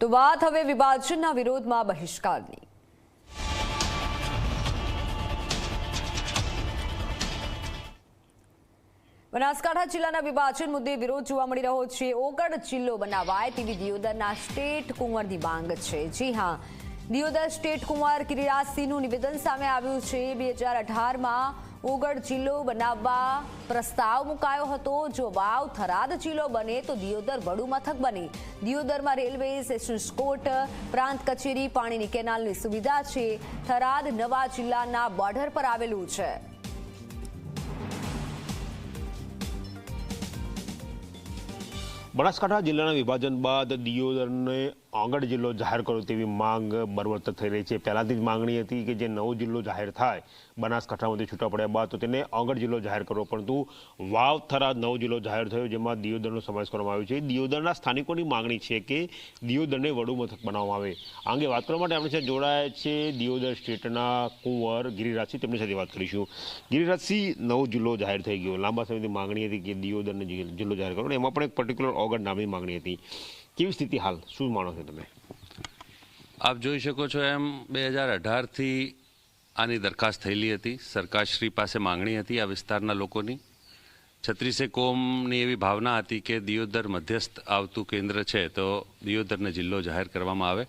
તો વાત હવે વિભાજનના વિરોધમાં બહિષ્કારની. બનાસકાંઠા જિલ્લાના વિભાજન મુદ્દે વિરોધ જોવા મળી રહ્યો છે. ઓગળ જિલ્લો બનાવાય તેવી દિયોદરના સ્ટેટ કુંવરની માંગ છે. જી હા, દિયોદર સ્ટેટ કુંવર ગિરિરાજસિંહનું નિવેદન સામે આવ્યું છે. બે હજાર અઢારમાં ઓગળ જિલ્લો બનાવવા પ્રસ્તાવ મુકાયો હતો. જો વાવ થરાદ જિલ્લો બને તો દિયોદર વડુ મથક બને. દિયોદરમાં રેલવે સેશન્સ કોર્ટ પ્રાંત કચેરી, પાણીની કેનાલની સુવિધા છે. થરાદ નવા જિલ્લાના બોર્ડર પર આવેલું છે. બનાસકાંઠા જિલ્લાના વિભાજન બાદ દિયોદરને આંગળ જિલ્લો જાહેર કરો તેવી માંગ બરવર્ત થઈ રહી છે. પહેલાંથી જ માંગણી હતી કે જે નવો જિલ્લો જાહેર થાય, બનાસકાંઠામાંથી છૂટા પડ્યા બાદ તો તેને આંગળ જિલ્લો જાહેર કરવો. પરંતુ વાવ થરા નવો જિલ્લો જાહેર થયો, જેમાં દિયોદરનો સમાવેશ કરવામાં આવ્યો છે. દિયોદરના સ્થાનિકોની માંગણી છે કે દિયોદરને વડુ મથક બનાવવામાં આવે. આ અંગે વાત કરવા માટે આપણે સાથે જોડાયા છે દિયોદર સ્ટેટના કુંવર ગિરિરાજસિંહ તેમની સાથે વાત કરીશું. ગિરિરાજસિંહ નવો જિલ્લો જાહેર થઈ ગયો. લાંબા સમયથી માંગણી હતી કે દિયોદરને જિલ્લો જાહેર કરો. એમાં પણ એક પર્ટિક્યુલર ઓગણ નામની માંગણી હતી. કેવી સ્થિતિ હાલ? શું માનો છો તમે? આપ જોઈ શકો છો એમ બે હજાર અઢારથી આની દરખાસ્ત થયેલી હતી. સરકારશ્રી પાસે માંગણી હતી આ વિસ્તારના લોકોની. છત્રીસે કોમની એવી ભાવના હતી કે દિયોદર મધ્યસ્થ આવતું કેન્દ્ર છે તો દિયોદરને જિલ્લો જાહેર કરવામાં આવે.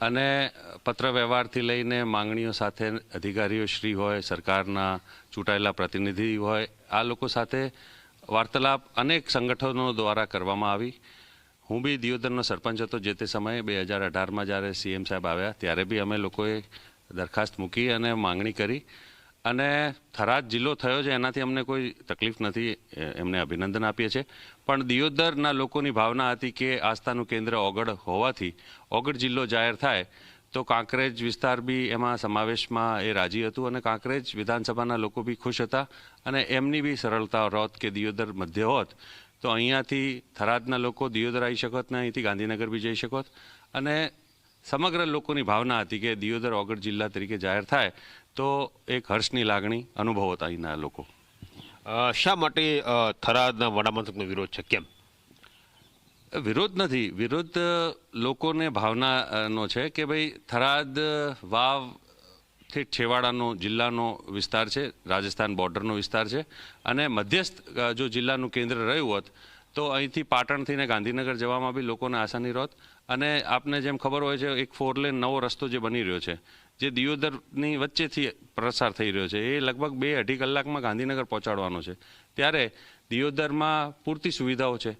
અને પત્ર વ્યવહારથી લઈને માંગણીઓ સાથે અધિકારીઓ શ્રી હોય, સરકારના ચૂંટાયેલા પ્રતિનિધિ હોય, આ લોકો સાથે વાર્તાલાપ અનેક સંગઠનો દ્વારા કરવામાં આવી. હું બી દિયોદરનો સરપંચ હતો જે તે સમયે બે હજાર અઢારમાં જ્યારે સીએમ સાહેબ આવ્યા, ત્યારે બી અમે લોકોએ દરખાસ્ત મૂકી અને માંગણી કરી. અને થરાદ જિલ્લો થયો છે, એનાથી અમને કોઈ તકલીફ નથી એમને અભિનંદન આપીએ છીએ. પણ દિયોદરના લોકોની ભાવના હતી કે આસ્થાનું કેન્દ્ર ઓગળ હોવાથી, ઓગળ જિલ્લો જાહેર થાય, તો કાંકરેજ વિસ્તાર બી એમાં સમાવેશમાં એ રાજી હતું અને કાંકરેજ વિધાનસભાના લોકો બી ખુશ હતા. અને એમની બી સરળતા, રોત કે દિયોદર મધ્ય હોત તો અહીંયાથી થરાદના લોકો દિયોદર આવી શકત ને અહીંથી ગાંધીનગર બી જઈ શકત. અને સમગ્ર લોકોની ભાવના હતી કે દિયોદર ઓગળ જિલ્લા તરીકે જાહેર થાય તો એક હર્ષની લાગણી અનુભવત અહીંના લોકો. શા માટે થરાદના વડામથકનો વિરોધ છે? કેમ? વિરોધ નથી. વિરોધ લોકોને ભાવનાનો છે કે ભાઈ થરાદ વાવ થી છેવાડાનો જિલ્લાનો વિસ્તાર છે, રાજસ્થાન બોર્ડરનો વિસ્તાર છે અને મધ્યસ્થ જો જિલ્લાનું કેન્દ્ર રહ્યું હોત, તો અહીંથી પાટણથી ને ગાંધીનગર જવામાં બી લોકોને આસાની રહત અને આપને જેમ ખબર હોય છે, એક ફોર લેન નવો રસ્તો જે બની રહ્યો છે, જે દિયોદરની વચ્ચેથી પ્રસાર થઈ રહ્યો છે, એ લગભગ બે અઢી કલાકમાં ગાંધીનગર પહોંચાડવાનો છે. ત્યારે દિયોદરમાં પૂરતી સુવિધાઓ છે.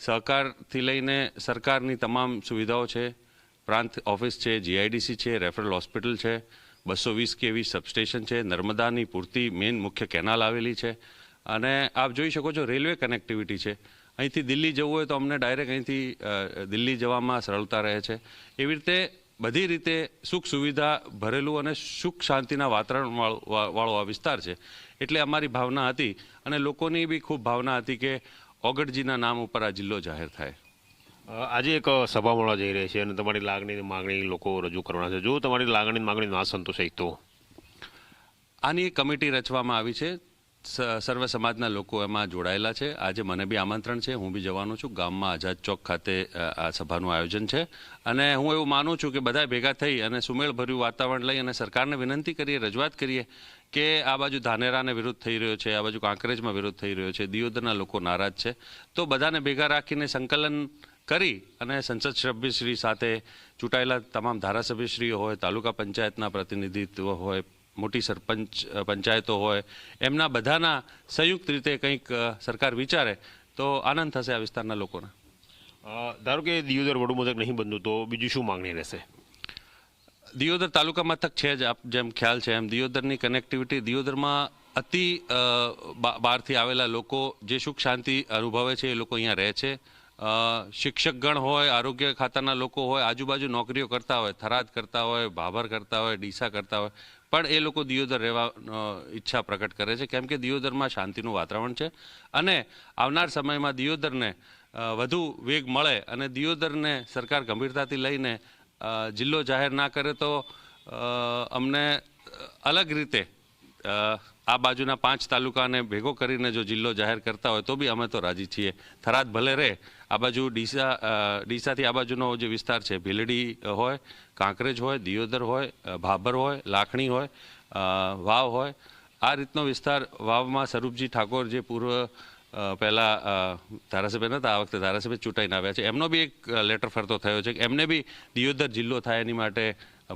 સહકારથી લઈને સરકારની તમામ સુવિધાઓ છે. પ્રાંત ઓફિસ છે, જીઆઈડીસી છે, રેફરલ હોસ્પિટલ છે બસો વીસ કેવી સબસ્ટેશન છે, નર્મદાની પૂરતી મેઇન મુખ્ય કેનાલ આવેલી છે. અને આપ જોઈ શકો છો રેલવે કનેક્ટિવિટી છે. અહીંથી દિલ્હી જવું હોય તો અમને ડાયરેક્ટ અહીંથી દિલ્હી જવામાં સરળતા રહે છે. એવી રીતે બધી રીતે સુખ સુવિધા ભરેલું અને સુખ શાંતિના વાતાવરણ વાળો આ વિસ્તાર છે. એટલે અમારી ભાવના હતી અને લોકોની બી ખૂબ ભાવના હતી કે ઓગળજીના નામ ઉપર આ જિલ્લો જાહેર થાય. આજે એક સભા મળવા જઈ રહી છે અને તમારી લાગણી માંગણી લોકો રજૂ કરવાના છે. જો તમારી લાગણી માગણી ના સંતોષાય તો? આની કમિટી રચવામાં આવી છે. સર્વ સમાજના લોકો એમાં જોડાયેલા છે. આજે મને બી આમંત્રણ છે. હું બી જવાનો છું. ગામમાં આઝાદ ચોક ખાતે આ સભાનું આયોજન છે. અને હું એવું માનું છું કે બધા ભેગા થઈ અને સુમેળભર્યું વાતાવરણ લઈ અને સરકારને વિનંતી કરીએ, રજૂઆત કરીએ કે આ બાજુ ધાનેરાને વિરોધ થઈ રહ્યો છે, આ બાજુ કાંકરેજમાં વિરોધ થઈ રહ્યો છે, દિયોદરના લોકો નારાજ છે. તો બધાને ભેગા રાખીને સંકલન કરી અને સંસદ સભ્યશ્રી સાથે ચૂંટાયેલા તમામ ધારાસભ્યશ્રીઓ હોય તાલુકા પંચાયતના પ્રતિનિધિત્વ હોય મોટી સરપંચ પંચાયતો હોય એમના બધાના સંયુક્ત રીતે કંઈક સરકાર વિચારે તો આનંદ થશે આ વિસ્તારના લોકોને. ધારો કે દિયોદર વડુ મથક નહીં બનતું તો બીજું શું માંગણી રહેશે? દિયોદર તાલુકા મથક છે જ આપ જેમ ખ્યાલ છે એમ. દિયોદરની કનેક્ટિવિટી દિયોદરમાં અતિ બહારથી આવેલા લોકો જે સુખ શાંતિ અનુભવે છે એ લોકો અહીંયા રહે છે. શિક્ષકગણ હોય, આરોગ્ય ખાતાના લોકો હોય, આજુબાજુ નોકરીઓ કરતા હોય, થરાદ કરતા હોય, ભાભર કરતા હોય, ડીસા કરતા હોય, પણ એ લોકો દિયોદર રહેવા ઈચ્છા પ્રકટ કરે છે. કેમ કે દિયોદરમાં શાંતિનું વાતાવરણ છે અને આવનાર સમયમાં દિયોદરને વધુ વેગ મળે અને દિયોદરને સરકાર ગંભીરતાથી લઈને જિલ્લો જાહેર ના કરે તો અમને અલગ રીતે આ બાજુના પાંચ તાલુકાને ભેગો કરીને જો જિલ્લો જાહેર કરતા હોય તો બી અમે તો રાજી છીએ. થરાદ ભલે રહે આ બાજુ ડીસા ડીસાથી આ બાજુનો જે વિસ્તાર છે, ભીલડી હોય, કાંકરેજ હોય, દિયોદર હોય ભાભર હોય, લાખણી હોય વાવ હોય, આ રીતનો વિસ્તાર વાવમાં સ્વરૂપજી ઠાકોર જે પૂર્વ પહેલાં ધારાસભ્ય નહોતા આ વખતે ધારાસભ્ય ચૂંટાઈને આવ્યા છે. એમનો બી એક લેટર ફરતો થયો છે એમને બી દિયોદર જિલ્લો થાય એની માટે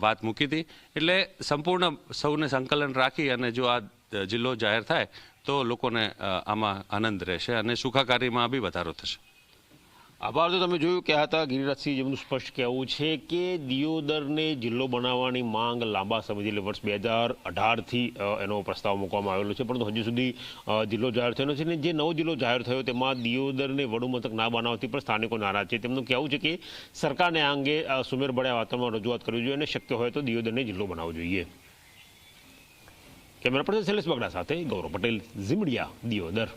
વાત મૂકી હતી. એટલે સંપૂર્ણ સૌને સંકલન રાખી અને જો આ જિલ્લો જાહેર થાય તો લોકોને આમાં આનંદ રહેશે અને સુખાકારીમાં બી વધારો થશે. આભાર તો તમે જોયું કે હતા ગિરિરાજસિંહ જેમનું સ્પષ્ટ કહેવું છે કે દિયોદરને જિલ્લો બનાવવાની માંગ લાંબા સમયથી એટલે વર્ષ બે હજાર અઢારથી એનો પ્રસ્તાવ મૂકવામાં આવેલો છે. પરંતુ હજુ સુધી જિલ્લો જાહેર થયો નથી અને જે નવો જિલ્લો જાહેર થયો તેમાં દિયોદરને વડુ મથક ના બનાવતી પણ સ્થાનિકો નારાજ છે. તેમનું કહેવું છે કે સરકારને આ અંગે અ, સુમેરભર્યા વાતાવરણમાં રજૂઆત કરવી જોઈએ અને શક્ય હોય તો દિયોદરને જિલ્લો બનાવવો જોઈએ. કેમેરા પર્સન શૈલેષ બગડા સાથે ગૌરવ પટેલ ઝીમડિયા દિયોદર.